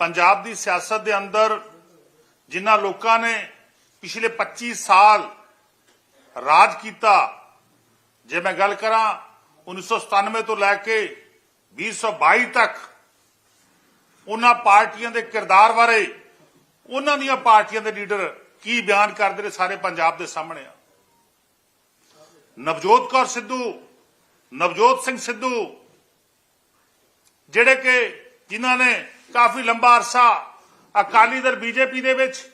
ਪੰਜਾਬ ਦੀ ਸਿਆਸਤ ਦੇ ਅੰਦਰ ਜਿਨ੍ਹਾਂ ਲੋਕਾਂ ਨੇ ਪਿਛਲੇ 25 ਸਾਲ ਰਾਜ ਕੀਤਾ, ਜੇ ਮੈਂ ਗੱਲ ਕਰਾਂ 1997 ਤੋਂ ਲੈ ਕੇ 2022 ਤੱਕ, ਉਹਨਾਂ ਪਾਰਟੀਆਂ ਦੇ ਕਿਰਦਾਰ ਬਾਰੇ ਉਹਨਾਂ ਦੀਆਂ ਪਾਰਟੀਆਂ ਦੇ ਲੀਡਰ ਕੀ ਬਿਆਨ ਕਰਦੇ ਨੇ ਸਾਰੇ ਪੰਜਾਬ ਦੇ ਸਾਹਮਣੇ ਆ। ਨਵਜੋਤ ਕੌਰ ਸਿੱਧੂ, ਨਵਜੋਤ ਸਿੰਘ ਸਿੱਧੂ, ਜਿਹੜੇ ਕਿ ਜਿਨ੍ਹਾਂ ਨੇ ਕਾਫੀ ਲੰਬਾ ਅਰਸਾ ਅਕਾਲੀ ਦਲ ਬੀਜੇਪੀ ਦੇ ਵਿੱਚ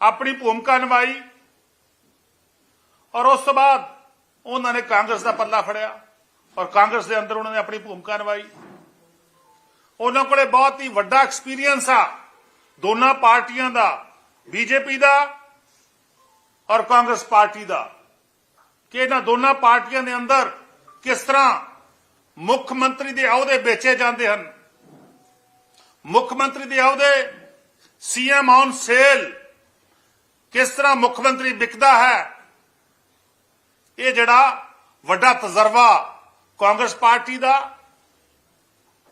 ਆਪਣੀ ਭੂਮਿਕਾ ਨਿਭਾਈ ਔਰ ਉਸ ਤੋਂ ਬਾਅਦ ਉਹਨਾਂ ਨੇ ਕਾਂਗਰਸ ਦਾ ਪੱਲਾ ਫੜਿਆ ਔਰ ਕਾਂਗਰਸ ਦੇ ਅੰਦਰ ਉਹਨਾਂ ਨੇ ਆਪਣੀ ਭੂਮਿਕਾ ਨਿਭਾਈ। ਉਹਨਾਂ ਕੋਲੇ ਬਹੁਤ ਹੀ ਵੱਡਾ ਐਕਸਪੀਰੀਅੰਸ ਆ, ਦੋਨਾਂ ਪਾਰਟੀਆਂ ਦਾ, ਬੀਜੇਪੀ ਦਾ ਔਰ ਕਾਂਗਰਸ ਪਾਰਟੀ ਦਾ ਕਿ ਇਹਨਾਂ ਦੋਨਾਂ ਪਾਰਟੀਆਂ ਦੇ ਅੰਦਰ ਕਿਸ ਤਰ੍ਹਾਂ ਮੁੱਖ ਮੰਤਰੀ ਦੇ ਅਹੁਦੇ ਵੇਚੇ ਜਾਂਦੇ ਹਨ। ਮੁੱਖ ਮੰਤਰੀ ਦੇ ਅਹੁਦੇ ਸੀਐਮ ਔਨ ਸੇਲ। ਕਿਸ ਤਰ੍ਹਾਂ ਮੁੱਖ ਮੰਤਰੀ ਵਿਕਦਾ ਹੈ? ਇਹ ਜਿਹੜਾ ਵੱਡਾ ਤਜਰਬਾ ਕਾਂਗਰਸ ਪਾਰਟੀ ਦਾ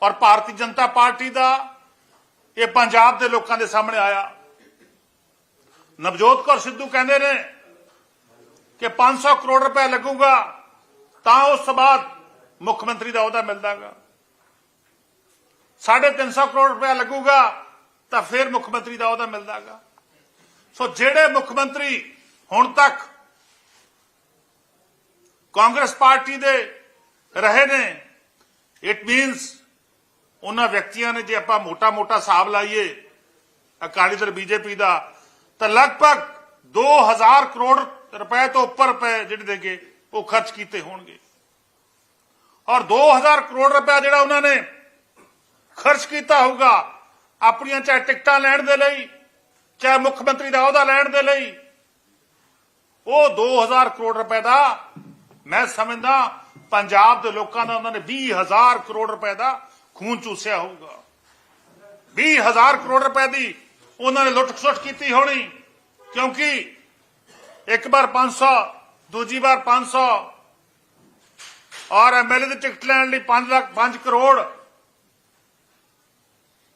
ਔਰ ਭਾਰਤੀ ਜਨਤਾ ਪਾਰਟੀ ਦਾ, ਇਹ ਪੰਜਾਬ ਦੇ ਲੋਕਾਂ ਦੇ ਸਾਹਮਣੇ ਆਇਆ। ਨਵਜੋਤ ਕੌਰ ਸਿੱਧੂ ਕਹਿੰਦੇ ਨੇ ਕਿ 500 ਕਰੋੜ ਰੁਪਏ ਲੱਗੂਗਾ, ਤਾਂ ਉਸ ਤੋਂ ਬਾਅਦ ਮੁੱਖ ਮੰਤਰੀ ਦਾ ਅਹੁਦਾ ਮਿਲਦਾਗਾ 350 ਕਰੋੜ ਰੁਪਏ ਲੱਗੂਗਾ, ਤਾਂ ਫਿਰ ਮੁੱਖ ਮੰਤਰੀ ਦਾ ਅਹੁਦਾ ਮਿਲਦਾਗਾ। ਸੋ ਜਿਹੜੇ ਮੁੱਖ ਮੰਤਰੀ ਹੁਣ ਤੱਕ ਕਾਂਗਰਸ ਪਾਰਟੀ ਦੇ ਰਹੇ ਨੇ ਇਟ ਮੀਨਸ ਉਹਨਾਂ ਵਿਅਕਤੀਆਂ ਨੇ ਜੇ ਆਪਾਂ ਮੋਟਾ-ਮੋਟਾ ਹਿਸਾਬ ਲਾਈਏ ਅਕਾਲੀ ਦਲ ਬੀਜੇਪੀ ਦਾ, ਤਾਂ ਲਗਭਗ 2000 ਕਰੋੜ ਰੁਪਏ ਤੋਂ ਉੱਪਰ ਰੁਪਏ ਜਿਹੜੇ ਦੇਗੇ ਉਹ ਖਰਚ ਕੀਤੇ ਹੋਣਗੇ। ਔਰ 2000 ਕਰੋੜ ਰੁਪਏ ਜਿਹੜਾ ਉਹਨਾਂ ਨੇ ਖਰਚ ਕੀਤਾ ਹੋਊਗਾ ਆਪਣੀਆਂ ਚਾਹੇ ਟਿਕਟਾਂ ਲੈਣ ਦੇ ਲਈ, ਚਾਹੇ ਮੁੱਖ ਮੰਤਰੀ ਦਾ ਅਹੁਦਾ ਲੈਣ ਦੇ ਲਈ। ਉਹ 2000 ਕਰੋੜ ਰੁਪਏ ਦਾ, ਮੈਂ ਸਮਝਦਾ ਪੰਜਾਬ ਦੇ ਲੋਕਾਂ ਦਾ ਉਹਨਾਂ ਨੇ 20000 ਕਰੋੜ ਰੁਪਏ ਦਾ ਖੂਨ ਚੂਸਿਆ ਹੋਊਗਾ। 20000 ਕਰੋੜ ਰੁਪਏ ਦੀ ਉਹਨਾਂ ਨੇ ਲੁੱਟ-ਖਸੁੱਟ ਕੀਤੀ ਹੋਣੀ, ਕਿਉਂਕਿ ਇੱਕ ਵਾਰ 500 ਦੂਜੀ ਵਾਰ 500 ਔਰ ਐਮਐਲਏ ਦੀ ਟਿਕਟ ਲੈਣ ਲਈ 5 ਲੱਖ 5 ਕਰੋੜ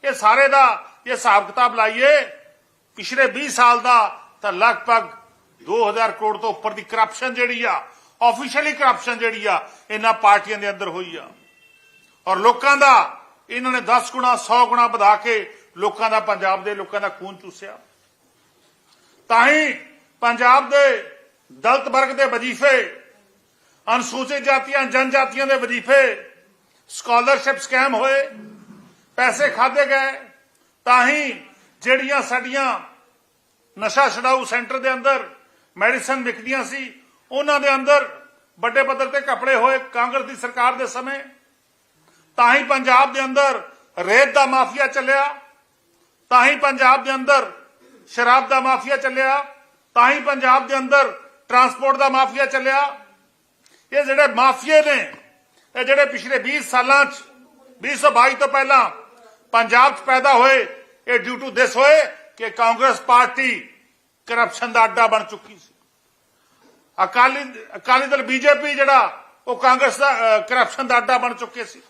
ਇਹ ਸਾਰੇ ਦਾ ਇਹ ਹਿਸਾਬ ਕਿਤਾਬ ਲਾਈਏ, ਪਿਛਲੇ 20 ਸਾਲ ਦਾ ਤਾਂ ਲਗਭਗ 2000 ਕਰੋੜ ਤੋਂ ਉੱਪਰ ਦੀ ਕਰਪਸ਼ਨ ਜਿਹੜੀ ਆ ਆਫੀਸ਼ੀਅਲੀ ਕਰਪਸ਼ਨ ਜਿਹੜੀ ਆ, ਇਹਨਾਂ ਪਾਰਟੀਆਂ ਦੇ ਅੰਦਰ ਹੋਈ ਆ। ਔਰ ਲੋਕਾਂ ਦਾ, ਇਹਨਾਂ ਨੇ 10 ਗੁਣਾ 100 ਗੁਣਾ ਵਧਾ ਕੇ ਲੋਕਾਂ ਦਾ, ਪੰਜਾਬ ਦੇ ਲੋਕਾਂ ਦਾ ਖੂਨ ਚੂਸਿਆ। ਤਾਂ ਹੀ ਪੰਜਾਬ ਦੇ ਦਲਤ ਵਰਗ ਦੇ ਵਜ਼ੀਫੇ, ਅਨੁਸੂਚਿਤ ਜਾਤੀਆਂ, ਜਨਜਾਤੀਆਂ ਦੇ ਵਜ਼ੀਫੇ ਸਕਾਲਰਸ਼ਿਪ ਸਕੈਮ ਹੋਏ। ਪੈਸੇ ਖਾਦੇ ਗਏ, ਤਾਂ ਹੀ ਜਿਹੜੀਆਂ ਸਾਡੀਆਂ ਨਸ਼ਾ ਛਡਾਊ ਸੈਂਟਰ ਦੇ ਅੰਦਰ ਮੈਡੀਸਨ ਵਿਕਦੀਆਂ ਸੀ, ਉਹਨਾਂ ਦੇ ਅੰਦਰ ਵੱਡੇ ਪੱਧਰ ਤੇ ਕਪੜੇ ਹੋਏ ਕਾਂਗਰਸ ਦੀ ਸਰਕਾਰ ਦੇ ਸਮੇਂ, ਤਾਂ ਹੀ ਪੰਜਾਬ ਦੇ ਅੰਦਰ ਰੇਤ ਦਾ ਮਾਫੀਆ ਚੱਲਿਆ, ਤਾਂ ਹੀ ਪੰਜਾਬ ਦੇ ਅੰਦਰ ਸ਼ਰਾਬ ਦਾ ਮਾਫੀਆ ਚੱਲਿਆ, ਤਾਂ ਹੀ ਪੰਜਾਬ ਦੇ ਅੰਦਰ ਟਰਾਂਸਪੋਰਟ ਦਾ ਮਾਫੀਆ ਚੱਲਿਆ। ਇਹ ਜਿਹੜੇ ਮਾਫੀਏ ਨੇ, ਇਹ ਜਿਹੜੇ ਪਿਛਲੇ 20 ਸਾਲਾਂ ਚ 2022 ਤੋਂ ਪਹਿਲਾਂ ਪੰਜਾਬ ਚ ਪੈਦਾ ਹੋਏ ਇਹ ਡਿਊ ਟੂ ਦਿਸ ਹੋਏ ਕਿ ਕਾਂਗਰਸ ਪਾਰਟੀ ਕਰਪਸ਼ਨ ਦਾ ਅੱਡਾ ਬਣ ਚੁੱਕੀ ਸੀ ਅਕਾਲੀ ਅਕਾਲੀ ਦਲ ਬੀਜੇਪੀ ਜਿਹੜਾ ਉਹ ਕਾਂਗਰਸ ਦਾ ਕਰਪਸ਼ਨ ਦਾ ਅੱਡਾ ਬਣ ਚੁੱਕੇ ਸੀ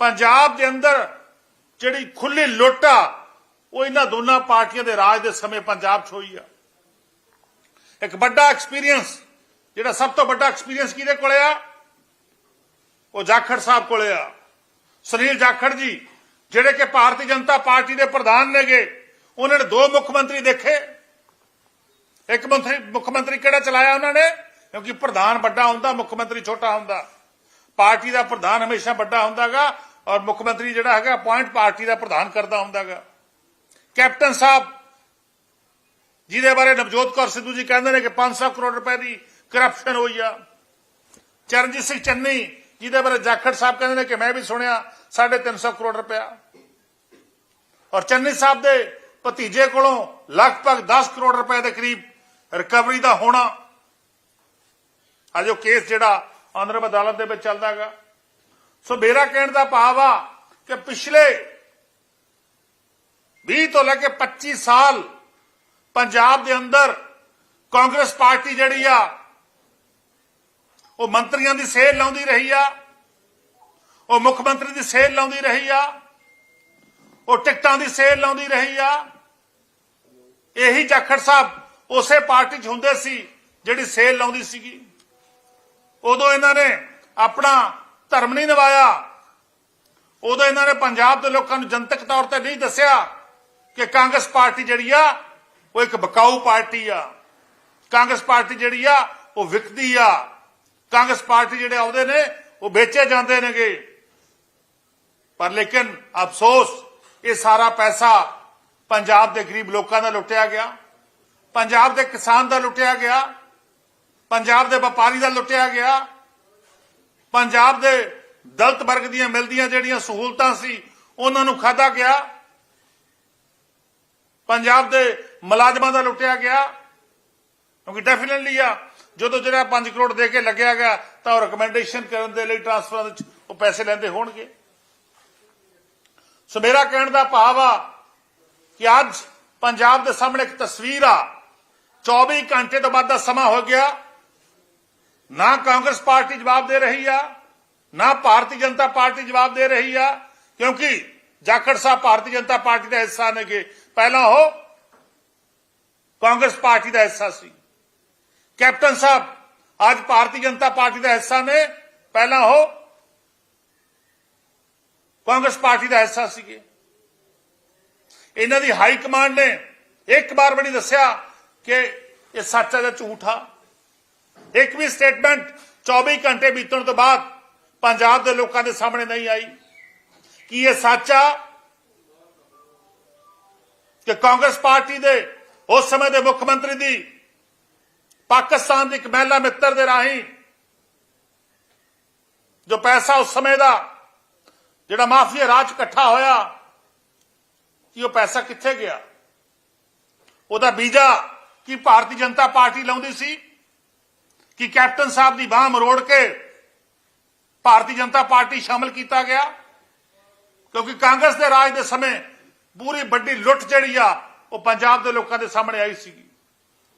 ਪੰਜਾਬ ਦੇ ਅੰਦਰ ਜਿਹੜੀ ਖੁੱਲੀ ਲੁੱਟ ਆ ਉਹ ਇਹਨਾਂ ਦੋਨਾਂ ਪਾਰਟੀਆਂ ਦੇ ਰਾਜ ਦੇ ਸਮੇਂ ਪੰਜਾਬ 'ਚ ਹੋਈ ਆ ਇੱਕ ਵੱਡਾ ਐਕਸਪੀਰੀਅੰਸ ਜਿਹੜਾ ਸਭ ਤੋਂ ਵੱਡਾ ਐਕਸਪੀਰੀਅੰਸ ਕਿਹਦੇ ਕੋਲੇ ਆ ਉਹ ਜਾਖੜ ਸਾਹਿਬ ਕੋਲੇ ਆ ਸੁਨੀਲ ਜਾਖੜ ਜੀ ਜਿਹੜੇ ਕਿ ਭਾਰਤੀ ਜਨਤਾ ਪਾਰਟੀ ਦੇ ਪ੍ਰਧਾਨ ਨੇਗੇ ਉਹਨਾਂ ਨੇ ਦੋ ਮੁੱਖ ਮੰਤਰੀ ਦੇਖੇ ਇੱਕ ਮੰਤਰੀ ਮੁੱਖ ਮੰਤਰੀ ਕਿਹੜਾ ਚਲਾਇਆ ਉਹਨਾਂ ਨੇ ਕਿਉਂਕਿ ਪ੍ਰਧਾਨ ਵੱਡਾ ਹੁੰਦਾ ਮੁੱਖ ਮੰਤਰੀ ਛੋਟਾ ਹੁੰਦਾ ਪਾਰਟੀ ਦਾ ਪ੍ਰਧਾਨ ਹਮੇਸ਼ਾ ਵੱਡਾ ਹੁੰਦਾਗਾ ਔਰ ਮੁੱਖ ਮੰਤਰੀ ਜਿਹੜਾ ਹੈਗਾ ਪੁਆਇੰਟ ਪਾਰਟੀ ਦਾ ਪ੍ਰਧਾਨ ਕਰਦਾ ਹੁੰਦਾਗਾ ਕੈਪਟਨ ਸਾਹਿਬ ਜਿਹਦੇ ਬਾਰੇ ਨਵਜੋਤ ਕੌਰ ਸਿੱਧੂ ਜੀ ਕਹਿੰਦੇ ਨੇ ਕਿ 500 ਕਰੋੜ ਰੁਪਏ ਦੀ ਕਰਪਸ਼ਨ ਹੋਈ ਆ ਚਰਨਜੀਤ ਸਿੰਘ ਚੰਨੀ ਜਿਹਦੇ ਬਾਰੇ ਜਾਖੜ ਸਾਹਿਬ ਕਹਿੰਦੇ ਨੇ ਕਿ ਮੈਂ ਵੀ ਸੁਣਿਆ 350 ਕਰੋੜ ਰੁਪਇਆ ਔਰ ਚੰਨੀ ਸਾਹਿਬ ਦੇ ਭਤੀਜੇ ਕੋਲੋਂ ਲਗਭਗ 10 ਕਰੋੜ ਰੁਪਏ ਦੇ ਕਰੀਬ ਰਿਕਵਰੀ ਦਾ ਹੋਣਾ। ਅਜੋ ਕੇਸ ਜਿਹੜਾ ਆਨਰੇਬਲ ਅਦਾਲਤ ਦੇ ਵਿੱਚ ਚੱਲਦਾਗਾ। ਸੋ ਮੇਰਾ ਕਹਿਣ ਦਾ ਭਾਵ ਆ ਕਿ ਪਿਛਲੇ 20 ਤੋਂ ਲੈ ਕੇ 25 ਸਾਲ ਪੰਜਾਬ ਦੇ ਅੰਦਰ ਕਾਂਗਰਸ ਪਾਰਟੀ ਜਿਹੜੀ ਆ, ਉਹ ਮੰਤਰੀਆਂ ਦੀ ਸੇਲ ਲਾਉਂਦੀ ਰਹੀ ਆ, ਉਹ ਮੁੱਖ ਮੰਤਰੀ ਦੀ ਸੇਲ ਲਾਉਂਦੀ ਰਹੀ ਆ ਉਹ ਟਿਕਟਾਂ ਦੀ ਸੇਲ ਲਾਉਂਦੀ ਰਹੀ ਆ। ਇਹੀ ਜਾਖੜ ਸਾਹਿਬ ਉਸੇ ਪਾਰਟੀ 'ਚ ਹੁੰਦੇ ਸੀ ਜਿਹੜੀ ਸੇਲ ਲਾਉਂਦੀ ਸੀਗੀ। ਉਦੋਂ ਇਹਨਾਂ ਨੇ ਆਪਣਾ ਧਰਮ ਨਹੀਂ ਨਿਭਾਇਆ ਉਦੋਂ ਇਹਨਾਂ ਨੇ ਪੰਜਾਬ ਦੇ ਲੋਕਾਂ ਨੂੰ ਜਨਤਕ ਤੌਰ ਤੇ ਨਹੀਂ ਦੱਸਿਆ ਕਿ ਕਾਂਗਰਸ ਪਾਰਟੀ ਜਿਹੜੀ ਆ, ਉਹ ਇੱਕ ਬਕਾਊ ਪਾਰਟੀ ਆ। ਕਾਂਗਰਸ ਪਾਰਟੀ ਜਿਹੜੀ ਆ, ਉਹ ਵਿਕਦੀ ਆ। ਕਾਂਗਰਸ ਪਾਰਟੀ ਜਿਹੜੇ ਆਉਂਦੇ ਨੇ, ਉਹ ਵੇਚੇ ਜਾਂਦੇ ਨੇਗੇ। ਪਰ ਲੇਕਿਨ ਅਫਸੋਸ ਇਹ ਸਾਰਾ ਪੈਸਾ ਪੰਜਾਬ ਦੇ ਗਰੀਬ ਲੋਕਾਂ ਦਾ ਲੁੱਟਿਆ ਗਿਆ, ਪੰਜਾਬ ਦੇ ਕਿਸਾਨ ਦਾ ਲੁੱਟਿਆ ਗਿਆ, ਪੰਜਾਬ ਦੇ ਵਪਾਰੀ ਦਾ ਲੁੱਟਿਆ ਗਿਆ, ਪੰਜਾਬ ਦੇ ਦਲਤ ਵਰਗ ਦੀਆਂ ਮਿਲਦੀਆਂ ਜਿਹੜੀਆਂ ਸਹੂਲਤਾਂ ਸੀ, ਉਹਨਾਂ ਨੂੰ ਖਾਦਾ ਗਿਆ, ਪੰਜਾਬ ਦੇ ਮੁਲਾਜ਼ਮਾਂ ਦਾ ਲੁੱਟਿਆ ਗਿਆ, ਕਿਉਂਕਿ ਡੈਫੀਨਿਟਲੀ ਆ, ਜਦੋਂ ਜਿਹੜਾ 5 ਕਰੋੜ ਦੇ ਕੇ ਲੱਗਿਆ ਗਿਆ, ਤਾਂ ਉਹ ਰეკਮੈਂਡੇਸ਼ਨ ਕਰਨ ਦੇ ਲਈ ਟ੍ਰਾਂਸਫਰਾਂ ਦੇ ਉਹ ਪੈਸੇ ਲੈਂਦੇ ਹੋਣਗੇ। ਸੋ ਮੇਰਾ ਕਹਿਣ ਦਾ ਭਾਵ ਆ ਕਿ ਅੱਜ ਪੰਜਾਬ ਦੇ ਸਾਹਮਣੇ ਇੱਕ ਤਸਵੀਰ ਆ। 24 ਘੰਟੇ ਤੋਂ ਬਾਅਦ ਦਾ ਸਮਾਂ ਹੋ ਗਿਆ। ਨਾ ਕਾਂਗਰਸ ਪਾਰਟੀ ਜਵਾਬ ਦੇ ਰਹੀ ਆ, ਨਾ ਭਾਰਤੀ ਜਨਤਾ ਪਾਰਟੀ ਜਵਾਬ ਦੇ ਰਹੀ ਆ, ਕਿਉਂਕਿ ਜਾਖੜ ਸਾਹਿਬ ਭਾਰਤੀ ਜਨਤਾ ਪਾਰਟੀ ਦਾ ਹਿੱਸਾ ਨੇਗੇ। ਪਹਿਲਾਂ ਉਹ ਕਾਂਗਰਸ ਪਾਰਟੀ ਦਾ ਹਿੱਸਾ ਸੀ। ਕੈਪਟਨ ਸਾਹਿਬ ਅੱਜ ਭਾਰਤੀ ਜਨਤਾ ਪਾਰਟੀ ਦਾ ਹਿੱਸਾ ਨੇ। ਪਹਿਲਾਂ ਉਹ ਕਾਂਗਰਸ ਪਾਰਟੀ ਦਾ ਹਿੱਸਾ ਸੀਗੇ। ਇਹਨਾਂ ਦੀ ਹਾਈ ਕਮਾਂਡ ਨੇ ਇੱਕ ਵਾਰ ਵੀ ਨਹੀਂ ਦੱਸਿਆ ਕਿ ਇਹ ਸੱਚ ਹੈ ਜਾਂ ਝੂਠ ਆ। ਇੱਕ ਵੀ ਸਟੇਟਮੈਂਟ 24 ਘੰਟੇ ਬੀਤਣ ਤੋਂ ਬਾਅਦ ਪੰਜਾਬ ਦੇ ਲੋਕਾਂ ਦੇ ਸਾਹਮਣੇ ਨਹੀਂ ਆਈ। ਕਿ ਇਹ ਸੱਚ ਆ ਕਿ ਕਾਂਗਰਸ ਪਾਰਟੀ ਦੇ ਉਸ ਸਮੇਂ ਦੇ ਮੁੱਖ ਮੰਤਰੀ ਦੀ ਪਾਕਿਸਤਾਨ ਦੀ ਇੱਕ ਮਹਿਲਾ ਮਿੱਤਰ ਦੇ ਰਾਹੀਂ ਜੋ ਪੈਸਾ ਉਸ ਸਮੇਂ ਦਾ ਜਿਹੜਾ ਮਾਫੀਆ ਰਾਜ ਇਕੱਠਾ ਹੋਇਆ, ਕਿ ਉਹ ਪੈਸਾ ਕਿੱਥੇ ਗਿਆ? ਉਹਦਾ ਬੀਜਾ ਕਿ ਭਾਰਤੀ ਜਨਤਾ ਪਾਰਟੀ ਲਾਉਂਦੀ ਸੀ? ਕਿ ਕੈਪਟਨ ਸਾਹਿਬ ਦੀ ਬਾਹ ਮਰੋੜ ਕੇ ਭਾਰਤੀ ਜਨਤਾ ਪਾਰਟੀ ਸ਼ਾਮਲ ਕੀਤਾ ਗਿਆ? ਕਿਉਂਕਿ ਕਾਂਗਰਸ ਦੇ ਰਾਜ ਦੇ ਸਮੇਂ ਪੂਰੀ ਵੱਡੀ ਲੁੱਟ ਜਿਹੜੀ ਆ, ਉਹ ਪੰਜਾਬ ਦੇ ਲੋਕਾਂ ਦੇ ਸਾਹਮਣੇ ਆਈ ਸੀਗੀ।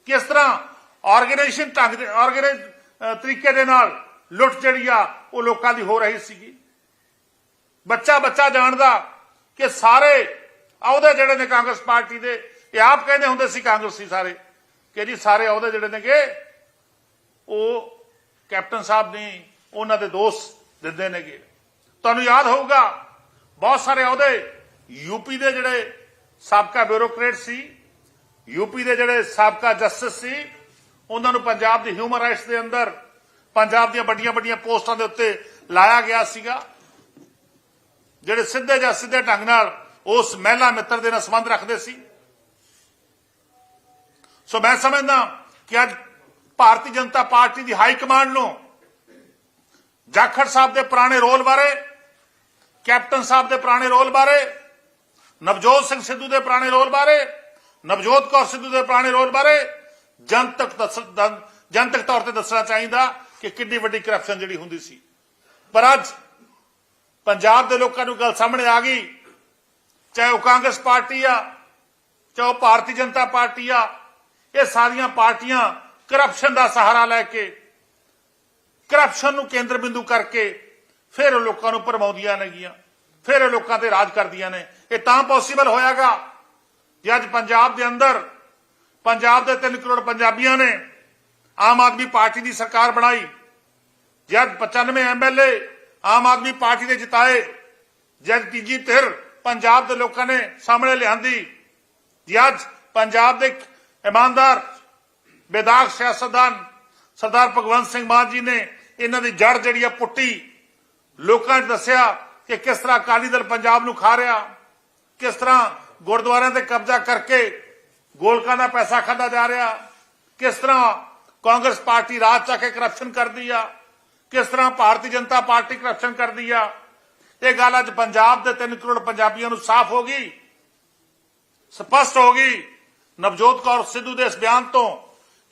ਕਿਸ ਤਰ੍ਹਾਂ ਆਰਗੇਨਾਈਜੇਸ਼ਨ ਢੰਗ ਦੇ, ਆਰਗੇਨਾਈਜ਼ ਤਰੀਕੇ ਦੇ ਨਾਲ ਲੁੱਟ ਜਿਹੜੀ ਆ, ਉਹ ਲੋਕਾਂ ਦੀ ਹੋ ਰਹੀ ਸੀਗੀ। ਬੱਚਾ ਬੱਚਾ ਜਾਣਦਾ ਕਿ ਸਾਰੇ ਅਹੁਦੇ ਜਿਹੜੇ ਨੇ ਕਾਂਗਰਸ ਪਾਰਟੀ ਦੇ, ਇਹ ਆਪ ਕਹਿੰਦੇ ਹੁੰਦੇ ਸੀ ਕਾਂਗਰਸੀ ਸਾਰੇ ਕਿ ਜੀ ਸਾਰੇ ਅਹੁਦੇ ਜਿਹੜੇ ਨੇਗੇ, ਉਹ ਕੈਪਟਨ ਸਾਹਿਬ ਨੇ ਉਹਨਾਂ ਦੇ ਦੋਸਤ ਦਿੰਦੇ ਨੇਗੇ। ਤੁਹਾਨੂੰ ਯਾਦ ਹੋਊਗਾ, ਬਹੁਤ ਸਾਰੇ ਅਹੁਦੇ ਯੂਪੀ ਦੇ ਜਿਹੜੇ ਸਾਬਕਾ ਬਿਊਰੋਕਰੇਟ ਸੀ ਯੂਪੀ ਦੇ ਜਿਹੜੇ ਸਾਬਕਾ ਜਸਟਿਸ ਸੀ, ਉਹਨਾਂ ਨੂੰ ਪੰਜਾਬ ਦੀ ਹਿਊਮਨ ਰਾਈਟਸ ਦੇ ਅੰਦਰ, ਪੰਜਾਬ ਦੀਆਂ ਵੱਡੀਆਂ ਵੱਡੀਆਂ ਪੋਸਟਾਂ ਦੇ ਉੱਤੇ ਲਾਇਆ ਗਿਆ ਸੀਗਾ। ਜਿਹੜੇ ਸਿੱਧੇ ਜਾਂ ਸਿੱਧੇ ਢੰਗ ਨਾਲ ਉਸ ਮਹਿਲਾ ਮਿੱਤਰ ਦੇ ਨਾਲ ਸੰਬੰਧ ਰੱਖਦੇ ਸੀ। ਸੋ ਮੈਂ ਸਮਝਦਾ ਕਿ ਅੱਜ ਭਾਰਤੀ ਜਨਤਾ ਪਾਰਟੀ ਦੀ ਹਾਈ ਕਮਾਂਡ ਨੂੰ ਜਾਖੜ ਸਾਹਿਬ ਦੇ ਪੁਰਾਣੇ ਰੋਲ ਬਾਰੇ, ਕੈਪਟਨ ਸਾਹਿਬ ਦੇ ਪੁਰਾਣੇ ਰੋਲ ਬਾਰੇ, ਨਵਜੋਤ ਸਿੰਘ ਸਿੱਧੂ ਦੇ ਪੁਰਾਣੇ ਰੋਲ ਬਾਰੇ, ਨਵਜੋਤ ਕੌਰ ਸਿੱਧੂ ਦੇ ਪੁਰਾਣੇ ਰੋਲ ਬਾਰੇ ਜਨਤਕ ਜਨਤਕ ਤੌਰ ਤੇ ਦੱਸਣਾ ਚਾਹੀਦਾ ਕਿ ਕਿੰਨੀ ਵੱਡੀ ਕਰਪਸ਼ਨ ਜਿਹੜੀ ਹੁੰਦੀ ਸੀ। ਪਰ ਅੱਜ ਪੰਜਾਬ ਦੇ ਲੋਕਾਂ ਨੂੰ ਗੱਲ ਸਾਹਮਣੇ ਆ ਗਈ। ਚਾਹੇ ਉਹ ਕਾਂਗਰਸ ਪਾਰਟੀ ਆ, ਚਾਹੇ ਉਹ ਭਾਰਤੀ ਜਨਤਾ ਪਾਰਟੀ ਆ, ਇਹ ਸਾਰੀਆਂ ਪਾਰਟੀਆਂ ਕਰਪਸ਼ਨ ਦਾ ਸਹਾਰਾ ਲੈ ਕੇ ਕਰਪਸ਼ਨ ਨੂੰ ਕੇਂਦਰ ਬਿੰਦੂ ਕਰਕੇ ਫਿਰ ਉਹ ਲੋਕਾਂ ਨੂੰ ਭਰਮਾਉਂਦੀਆਂ ਨੇਗੀਆਂ, ਫਿਰ ਉਹ ਲੋਕਾਂ ਤੇ ਰਾਜ ਕਰਦੀਆਂ ਨੇ। ਇਹ ਤਾਂ ਪੋਸੀਬਲ ਹੋਇਆਗਾ ਜੇ ਅੱਜ ਪੰਜਾਬ ਦੇ ਅੰਦਰ, ਪੰਜਾਬ ਦੇ 3 ਕਰੋੜ ਪੰਜਾਬੀਆਂ ਨੇ ਆਮ ਆਦਮੀ ਪਾਰਟੀ ਦੀ ਸਰਕਾਰ ਬਣਾਈ ਜਦ 95 ਐਮਐਲਏ ਆਮ ਆਦਮੀ ਪਾਰਟੀ ਦੇ ਜਿਤਾਏ ਜਦ ਤੀਜੀ ਧਿਰ ਪੰਜਾਬ ਦੇ ਲੋਕਾਂ ਨੇ ਸਾਹਮਣੇ ਲਿਆਂਦੀ ਜੀ ਅੱਜ ਪੰਜਾਬ ਦੇ ਇਮਾਨਦਾਰ, ਬੇਦਾਗ ਸਿਆਸਤਦਾਨ ਸਰਦਾਰ ਭਗਵੰਤ ਸਿੰਘ ਮਾਨ ਜੀ ਨੇ ਇਹਨਾਂ ਦੀ ਜੜ ਜਿਹੜੀ ਆ ਪੁੱਟੀ। ਲੋਕਾਂ 'ਚ ਦੱਸਿਆ ਕਿ ਕਿਸ ਤਰ੍ਹਾਂ ਅਕਾਲੀ ਦਲ ਪੰਜਾਬ ਨੂੰ ਖਾ ਰਿਹਾ, ਕਿਸ ਤਰ੍ਹਾਂ ਗੁਰਦੁਆਰਿਆਂ ਤੇ ਕਬਜ਼ਾ ਕਰਕੇ ਗੋਲਕਾਂ ਦਾ ਪੈਸਾ ਖਾਦਾ ਜਾ ਰਿਹਾ, ਕਿਸ ਤਰ੍ਹਾਂ ਕਾਂਗਰਸ ਪਾਰਟੀ ਰਾਜ ਚ ਆ ਕੇ ਕਰਪਸ਼ਨ ਕਰਦੀ ਆ। ਕਿਸ ਤਰ੍ਹਾਂ ਭਾਰਤੀ ਜਨਤਾ ਪਾਰਟੀ ਕਰਪਸ਼ਨ ਕਰਦੀ ਆ? ਇਹ ਗੱਲ ਅੱਜ ਪੰਜਾਬ ਦੇ 3 ਕਰੋੜ ਪੰਜਾਬੀਆਂ ਨੂੰ ਸਾਫ਼ ਹੋ ਗਈ, ਸਪਸ਼ਟ ਹੋ ਗਈ। ਨਵਜੋਤ ਕੌਰ ਸਿੱਧੂ ਦੇ ਇਸ ਬਿਆਨ ਤੋਂ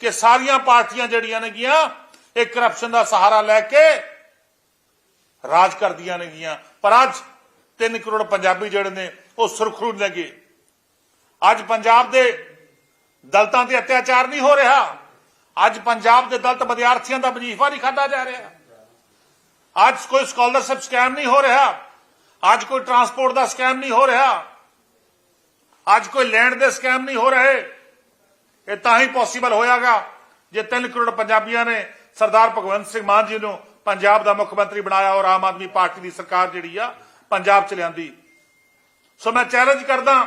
ਕਿ ਸਾਰੀਆਂ ਪਾਰਟੀਆਂ ਜਿਹੜੀਆਂ ਨੇਗੀਆਂ, ਇਹ ਕਰਪਸ਼ਨ ਦਾ ਸਹਾਰਾ ਲੈ ਕੇ ਰਾਜ ਕਰਦੀਆਂ ਨੇਗੀਆਂ। ਪਰ ਅੱਜ 3 ਕਰੋੜ ਪੰਜਾਬੀ ਜਿਹੜੇ ਨੇ, ਉਹ ਸੁਰਖਰੂ ਲੱਗੇ ਅੱਜ ਪੰਜਾਬ ਦੇ ਦਲਤਾਂ ਤੇ ਅਤਿਆਚਾਰ ਨਹੀਂ ਹੋ ਰਿਹਾ। ਅੱਜ ਪੰਜਾਬ ਦੇ ਦਲਤ ਵਿਦਿਆਰਥੀਆਂ ਦਾ ਵਜੀਫਾ ਨਹੀਂ ਖਾਦਾ ਜਾ ਰਿਹਾ। ਅੱਜ ਕੋਈ ਸਕਾਲਰਸ਼ਿਪ ਸਕੈਮ ਨਹੀਂ ਹੋ ਰਿਹਾ। ਅੱਜ ਕੋਈ ਟਰਾਂਸਪੋਰਟ ਦਾ ਸਕੈਮ ਨਹੀਂ ਹੋ ਰਿਹਾ। ਅੱਜ ਕੋਈ ਲੈਂਡ ਦੇ ਸਕੈਮ ਨਹੀਂ ਹੋ ਰਹੇ। ਇਹ ਤਾਂ ਹੀ ਪੋਸੀਬਲ ਹੋਇਆਗਾ ਜੇ 3 ਕਰੋੜ ਪੰਜਾਬੀਆਂ ਨੇ ਸਰਦਾਰ ਭਗਵੰਤ ਸਿੰਘ ਮਾਨ ਜੀ ਨੂੰ ਪੰਜਾਬ ਦਾ ਮੁੱਖ ਮੰਤਰੀ ਬਣਾਇਆ ਔਰ ਆਮ ਆਦਮੀ ਪਾਰਟੀ ਦੀ ਸਰਕਾਰ ਜਿਹੜੀ ਆ ਪੰਜਾਬ ਚ ਲਿਆਂਦੀ। ਸੋ ਮੈਂ ਚੈਲੰਜ ਕਰਦਾ।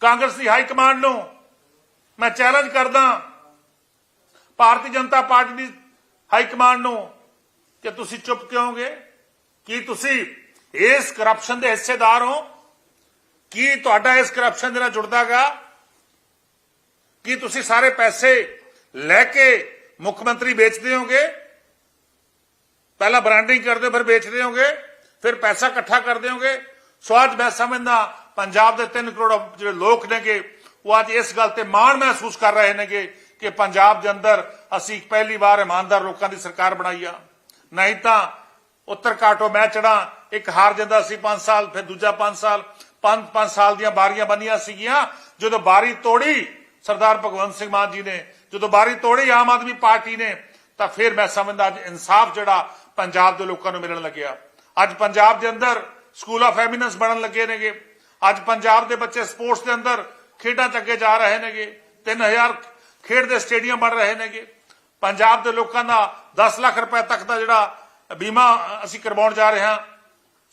ਕਾਂਗਰਸ ਦੀ ਹਾਈ ਕਮਾਂਡ ਨੂੰ ਮੈਂ ਚੈਲੰਜ ਕਰਦਾ। ਭਾਰਤੀ ਜਨਤਾ ਪਾਰਟੀ ਦੀ ਹਾਈ ਕਮਾਂਡ ਨੂੰ ਕਿ ਤੁਸੀਂ ਚੁੱਪ ਕਿਉਂਗੇ ਕੀ ਤੁਸੀਂ ਇਸ ਕਰਪਸ਼ਨ ਦੇ ਹਿੱਸੇਦਾਰ ਹੋ? ਕੀ ਤੁਹਾਡਾ ਇਸ ਕਰਪਸ਼ਨ ਦੇ ਨਾਲ ਜੁੜਦਾਗਾ? ਕੀ ਤੁਸੀਂ ਸਾਰੇ ਪੈਸੇ ਲੈ ਕੇ ਮੁੱਖ ਮੰਤਰੀ ਵੇਚਦੇ ਹੋਗੇ? ਪਹਿਲਾਂ ਬ੍ਰਾਂਡਿੰਗ ਕਰਦੇ ਹੋ, ਫਿਰ ਵੇਚਦੇ ਹੋਗੇ ਫਿਰ ਪੈਸਾ ਇਕੱਠਾ ਕਰਦੇ ਹੋਗੇ। ਸੋ ਅੱਜ ਮੈਂ ਸਮਝਦਾ ਪੰਜਾਬ ਦੇ 3 ਕਰੋੜ ਜਿਹੜੇ ਲੋਕ ਨੇਗੇ ਉਹ ਅੱਜ ਇਸ ਗੱਲ ਤੇ ਮਾਣ ਮਹਿਸੂਸ ਕਰ ਰਹੇ ਨੇਗੇ ਕਿ ਪੰਜਾਬ ਦੇ ਅੰਦਰ ਅਸੀਂ ਪਹਿਲੀ ਵਾਰ ਇਮਾਨਦਾਰ ਲੋਕਾਂ ਦੀ ਸਰਕਾਰ ਬਣਾਈ ਆ। ਨਹੀਂ ਤਾਂ ਉੱਤਰ ਕਾਟੋ ਮੈਂ ਚੜਾ, ਇੱਕ ਹਾਰ ਜਾਂਦਾ ਸੀ 5 ਸਾਲ, ਫਿਰ ਦੂਜਾ 5 ਸਾਲ 5 5 ਸਾਲ ਦੀਆਂ ਬਾਰੀਆਂ ਬੰਨੀਆਂ ਸੀਗੀਆਂ, ਜਦੋਂ ਬਾਰੀ ਤੋੜੀ ਸਰਦਾਰ ਭਗਵੰਤ ਸਿੰਘ ਮਾਨ ਜੀ ਨੇ, ਜਦੋਂ ਬਾਰੀ ਤੋੜੀ ਆਮ ਆਦਮੀ ਪਾਰਟੀ ਨੇ, ਤਾਂ ਫਿਰ ਮੈਂ ਸਮਝਦਾ ਅੱਜ ਇਨਸਾਫ ਜਿਹੜਾ ਪੰਜਾਬ ਦੇ ਲੋਕਾਂ ਨੂੰ ਮਿਲਣ ਲੱਗਿਆ। ਅੱਜ ਪੰਜਾਬ ਦੇ ਅੰਦਰ ਸਕੂਲ ਆਫ ਐਮੀਨੈਂਸ ਬਣਨ ਲੱਗੇ ਨੇਗੇ। ਅੱਜ ਪੰਜਾਬ ਦੇ ਬੱਚੇ ਸਪੋਰਟਸ ਦੇ ਅੰਦਰ ਖੇਡਾਂ ਚ ਅੱਗੇ ਜਾ ਰਹੇ ਨੇਗੇ। 3000 ਖੇਡ ਦੇ ਸਟੇਡੀਅਮ ਬਣ ਰਹੇ ਨੇਗੇ। ਪੰਜਾਬ ਦੇ ਲੋਕਾਂ ਦਾ 10 ਲੱਖ ਰੁਪਏ ਤੱਕ ਦਾ ਜਿਹੜਾ ਬੀਮਾ ਅਸੀਂ ਕਰਵਾਉਣ ਜਾ ਰਹੇ ਹਾਂ।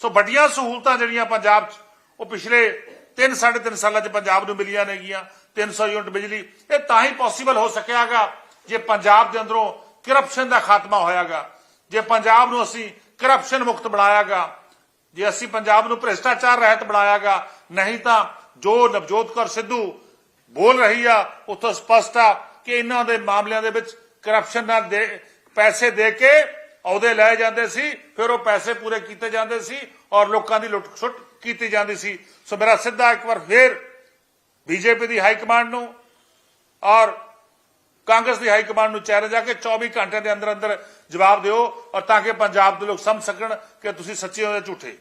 ਸੋ ਵੱਡੀਆਂ ਸਹੂਲਤਾਂ ਜਿਹੜੀਆਂ ਪੰਜਾਬ 'ਚ, ਉਹ ਪਿਛਲੇ 3 3.5 ਸਾਲਾਂ 'ਚ ਪੰਜਾਬ ਨੂੰ ਮਿਲੀਆਂ ਨੇਗੀਆਂ 300 ਯੂਨਿਟ ਬਿਜਲੀ। ਇਹ ਤਾਂ ਹੀ ਪੋਸੀਬਲ ਹੋ ਸਕਿਆਗਾ ਜੇ ਪੰਜਾਬ ਦੇ ਅੰਦਰੋਂ ਕਰਪਸ਼ਨ ਦਾ ਖਾਤਮਾ ਹੋਇਆਗਾ ਜੇ ਪੰਜਾਬ ਨੂੰ ਅਸੀਂ ਕਰਪਸ਼ਨ ਮੁਕਤ ਬਣਾਇਆਗਾ ਜੇ ਅਸੀਂ ਪੰਜਾਬ ਨੂੰ ਭ੍ਰਿਸ਼ਟਾਚਾਰ ਰਹਿਤ ਬਣਾਇਆਗਾ ਨਹੀਂ ਤਾਂ ਜੋ ਨਵਜੋਤ ਕੌਰ ਸਿੱਧੂ ਬੋਲ ਰਹੀ ਆ, ਉੱਥੋਂ ਸਪਸ਼ਟ ਆ ਕਿ ਇਹਨਾਂ ਦੇ ਮਾਮਲਿਆਂ ਦੇ ਵਿੱਚ ਕਰਪਸ਼ਨ ਨਾਲ ਦੇ, ਪੈਸੇ ਦੇ ਕੇ ਅਹੁਦੇ ਲਏ ਜਾਂਦੇ ਸੀ, ਫਿਰ ਉਹ ਪੈਸੇ ਪੂਰੇ ਕੀਤੇ ਜਾਂਦੇ ਸੀ ਔਰ ਲੋਕਾਂ ਦੀ ਲੁੱਟ ਸੁੱਟ ਕੀਤੀ ਜਾਂਦੀ ਸੀ। ਸੋ ਮੇਰਾ ਸਿੱਧਾ ਇੱਕ ਵਾਰ ਫੇਰ ਬੀਜੇਪੀ ਦੀ ਹਾਈ ਕਮਾਂਡ ਨੂੰ ਔਰ ਕਾਂਗਰਸ ਦੀ ਹਾਈ ਕਮਾਂਡ ਨੂੰ ਚੈਲੰਜ ਆ ਕੇ 24 ਘੰਟੇ ਦੇ ਅੰਦਰ ਅੰਦਰ ਜਵਾਬ ਦਿਓ ਔਰ ਤਾਂ ਕਿ ਪੰਜਾਬ ਦੇ ਲੋਕ ਸਮਝ ਸਕਣ ਕਿ ਤੁਸੀਂ ਸੱਚੇ ਹੋ ਜਾਂ ਝੂਠੇ।